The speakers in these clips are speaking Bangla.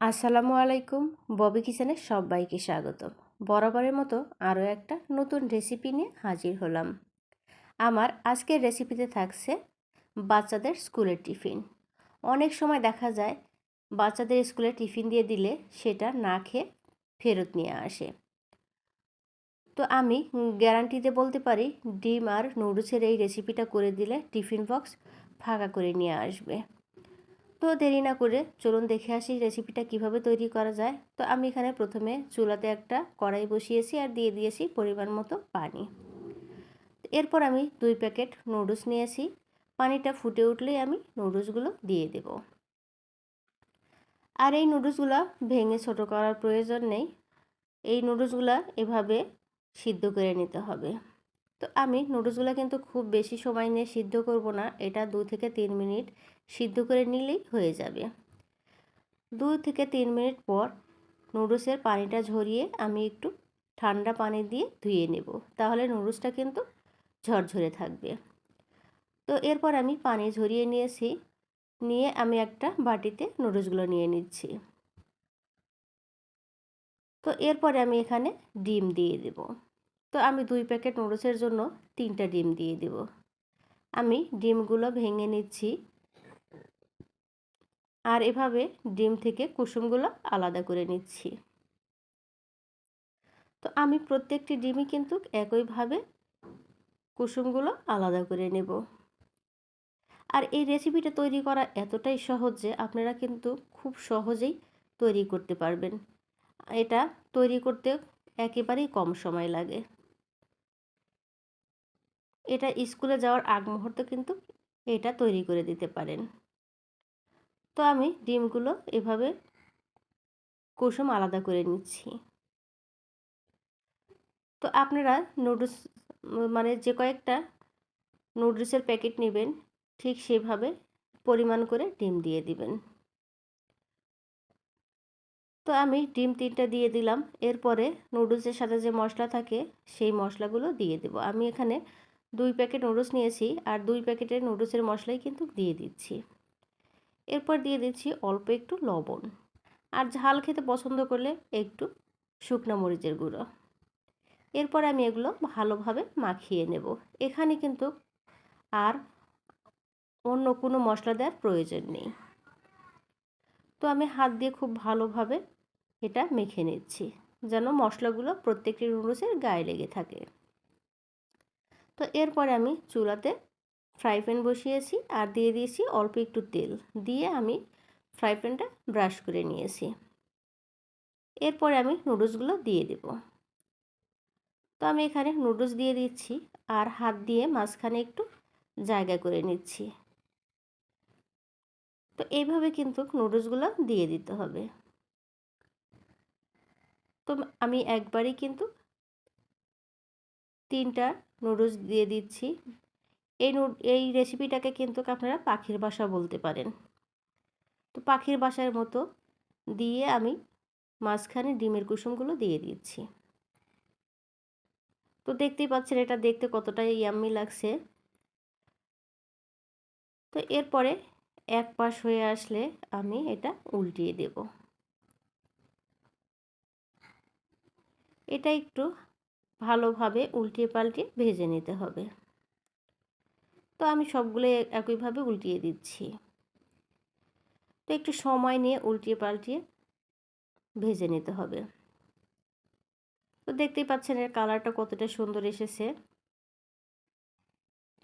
আসসালামু আলাইকুম, ববি কিচেনে সবাইকে স্বাগত বরাবরের মতো আরও একটা নতুন রেসিপি নিয়ে হাজির হলাম। আমার আজকের রেসিপিতে থাকছে বাচ্চাদের স্কুলের টিফিন। অনেক সময় দেখা যায় বাচ্চাদের স্কুলে টিফিন দিয়ে দিলে সেটা না খেয়ে ফেরত নিয়ে আসে। তো আমি গ্যারান্টিতে বলতে পারি, ডিম আর নুডলসের এই রেসিপিটা করে দিলে টিফিন বক্স ফাঁকা করে নিয়ে আসবে। তো দেরি না করে চলুন দেখে আসি রেসিপিটা কীভাবে তৈরি করা যায়। তো আমি এখানে প্রথমে চুলাতে একটা কড়াই বসিয়েছি আর দিয়ে দিয়েছি পরিমাণ মতো পানি। এরপর আমি দুই প্যাকেট নুডলস নিয়েছি। পানিটা ফুটে উঠলেই আমি নুডলসগুলো দিয়ে দেব। আর এই নুডলসগুলো ভেঙে ছোট করার প্রয়োজন নেই। এই নুডলসগুলো এভাবে সিদ্ধ করে নিতে হবে। তো আমি নুডলসগুলো কিন্তু খুব বেশি সময় নিয়ে সিদ্ধ করব না। এটা দু থেকে তিন মিনিট সিদ্ধ করে নিলেই হয়ে যাবে। দু থেকে তিন মিনিট পর নুডলসের পানিটা ঝরিয়ে আমি একটু ঠান্ডা পানি দিয়ে ধুয়ে নেব। তাহলে নুডলসটা কিন্তু ঝরঝরে থাকবে। তো এরপর আমি পানি ঝরিয়ে নিয়েছি। নিয়ে আমি একটা বাটিতে নুডলসগুলো নিয়ে নিচ্ছি। তো এরপরে আমি এখানে ডিম দিয়ে দেবো। তো আমি দুই প্যাকেট নুডলসের জন্য তিনটা ডিম দিয়ে দেব। আমি ডিমগুলো ভেঙে নিচ্ছি। আর এভাবে ডিম থেকে কুসুমগুলো আলাদা করে নিচ্ছি। তো আমি প্রত্যেকটি ডিমই কিন্তু একইভাবে কুসুমগুলো আলাদা করে নেব। আর এই রেসিপিটা তৈরি করা এতটাই সহজ যে আপনারা কিন্তু খুব সহজেই তৈরি করতে পারবেন। এটা তৈরি করতে একেবারেই কম সময় লাগে। এটা স্কুলে যাওয়ার আগ মুহূর্তে কিন্তু এটা তৈরি করে দিতে পারেন। তো আমি ডিমগুলো এভাবে কুসুম আলাদা করে নিচ্ছি। তো আপনারা নুডলস মানে যে কয়েকটা নুডলসের প্যাকেট নেবেন, ঠিক সেভাবে পরিমাণ করে ডিম দিয়ে দিবেন। তো আমি ডিম তিনটা দিয়ে দিলাম। এরপরে নুডলসের সাথে যে মশলা থাকে, সেই মশলাগুলো দিয়ে দেব। আমি এখানে দুই প্যাকেট নুডলস নিয়েছি আর দুই প্যাকেটের নুডলসের মশলাই কিন্তু দিয়ে দিচ্ছি। এরপর দিয়ে দিচ্ছি অল্প একটু লবণ। আর ঝাল খেতে পছন্দ করলে একটু শুকনো মরিচের গুঁড়ো। এরপর আমি এগুলো ভালোভাবে মাখিয়ে নেব। এখানে কিন্তু আর অন্য কোনো মশলা দেওয়ার প্রয়োজন নেই। তো আমি হাত দিয়ে খুব ভালোভাবে এটা মেখে নিচ্ছি, যেন মশলাগুলো প্রত্যেকটি নুডলসের গায়ে লেগে থাকে। তো এরপরে আমি চুলাতে ফ্রাই প্যান বসিয়েছি আর দিয়ে দিয়েছি অল্প একটু তেল। দিয়ে আমি ফ্রাই প্যানটা ব্রাশ করে নিয়েছি। এরপরে আমি নুডলসগুলো দিয়ে দেব। তো আমি এখানে নুডলস দিয়ে দিচ্ছি আর হাত দিয়ে মাঝখানে একটু জায়গা করে নিচ্ছি। তো এইভাবে কিন্তু নুডলসগুলো দিয়ে দিতে হবে। তো আমি একবারই কিন্তু তিনটা নুডলস দিয়ে দিচ্ছি। এই এই রেসিপিটাকে কিন্তু আপনারা পাখির বাসা বলতে পারেন। তো পাখির বাসার মতো দিয়ে আমি মাঝখানে ডিমের কুসুমগুলো দিয়ে দিচ্ছি। তো দেখতেই পাচ্ছেন এটা দেখতে কতটা ইয়াম্মি লাগছে। তো এরপরে এক পাশ হয়ে আসলে আমি এটা উল্টিয়ে দেব। এটা একটু ভালোভাবে উল্টিয়ে পাল্টিয়ে ভেজে নিতে হবে। তো আমি সবগুলো একইভাবে উল্টিয়ে দিচ্ছি। তো একটু সময় নিয়ে উল্টিয়ে পাল্টিয়ে ভেজে নিতে হবে। তো দেখতেই পাচ্ছেন এর কালারটা কতটা সুন্দর এসেছে।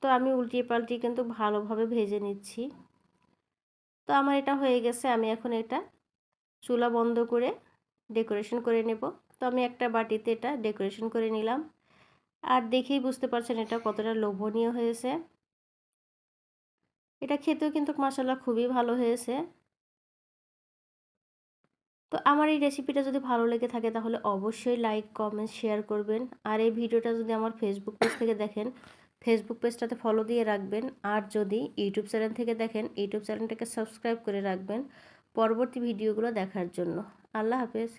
তো আমি উল্টিয়ে পাল্টিয়ে কিন্তু ভালোভাবে ভেজে নিচ্ছি। তো আমার এটা হয়ে গেছে, আমি এখন এটা চুলা বন্ধ করে ডেকোরেশন করে নেব। তো আমি একটা বাটিতে এটা ডেকোরেশন করে নিলাম। আর দেখেই বুঝতে পারছেন এটা কতটা লোভনীয় হয়েছে। এটা খেতেও কিন্তু মশলা খুবই ভালো হয়েছে। তো আমার এই রেসিপিটা যদি ভালো লেগে থাকে তাহলে অবশ্যই লাইক, কমেন্ট, শেয়ার করবেন। আর এই ভিডিওটা যদি আমার ফেসবুক পেজ থেকে দেখেন ফেসবুক পেজটাতে ফলো দিয়ে রাখবেন। আর যদি ইউটিউব চ্যানেল থেকে দেখেন ইউটিউব চ্যানেলটাকে সাবস্ক্রাইব করে রাখবেন পরবর্তী ভিডিওগুলো দেখার জন্য। আল্লাহ হাফেজ।